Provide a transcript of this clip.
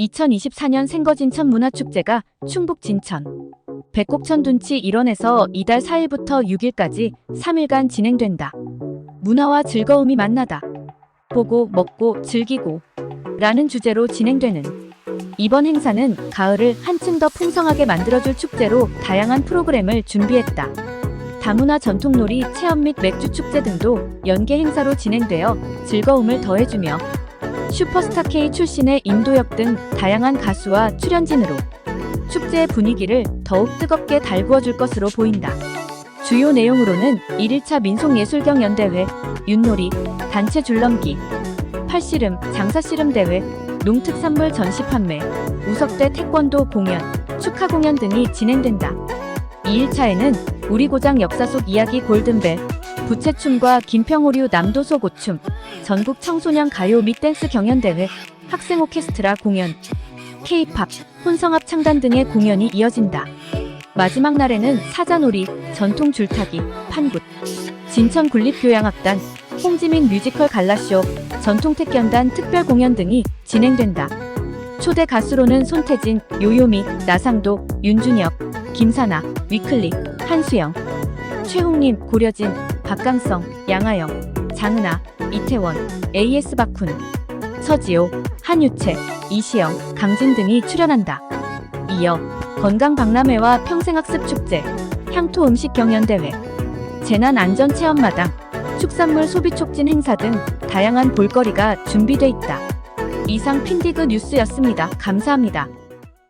2024년 생거진천 문화축제가 충북 진천, 백곡천 둔치 일원에서 이달 4일부터 6일까지 3일간 진행된다. 문화와 즐거움이 만나다. 보고 먹고 즐기고 라는 주제로 진행되는 이번 행사는 가을을 한층 더 풍성하게 만들어줄 축제로 다양한 프로그램을 준비했다. 다문화 전통놀이 체험 및 맥주 축제 등도 연계 행사로 진행되어 즐거움을 더해주며 슈퍼스타 K 출신의 임도혁 등 다양한 가수와 출연진으로 축제의 분위기를 더욱 뜨겁게 달구어 줄 것으로 보인다. 주요 내용으로는 1일차 민속예술경연대회, 윷놀이, 단체 줄넘기, 팔씨름, 장사씨름 대회, 농특산물 전시 판매, 우석대 태권도 공연, 축하 공연 등이 진행된다. 2일차에는 우리 고장 역사 속 이야기 골든벨, 부채춤과 김평오류 남도소 고춤, 전국 청소년 가요 및 댄스 경연대회, 학생 오케스트라 공연, K-팝, 혼성합 창단 등의 공연이 이어진다. 마지막 날에는 사자놀이, 전통 줄타기, 판굿, 진천 군립교향악단, 홍지민 뮤지컬 갈라쇼, 전통 태견단 특별 공연 등이 진행된다. 초대 가수로는 손태진, 요요미, 나상도, 윤준혁, 김사나, 위클리, 한수영, 최홍림, 고려진, 박강성, 양하영, 장은아, 이태원, AS 박훈, 서지호, 한유채, 이시영, 강진 등이 출연한다. 이어 건강 박람회와 평생학습 축제, 향토 음식 경연 대회, 재난 안전 체험마당, 축산물 소비 촉진 행사 등 다양한 볼거리가 준비돼 있다. 이상 핀디그 뉴스였습니다. 감사합니다.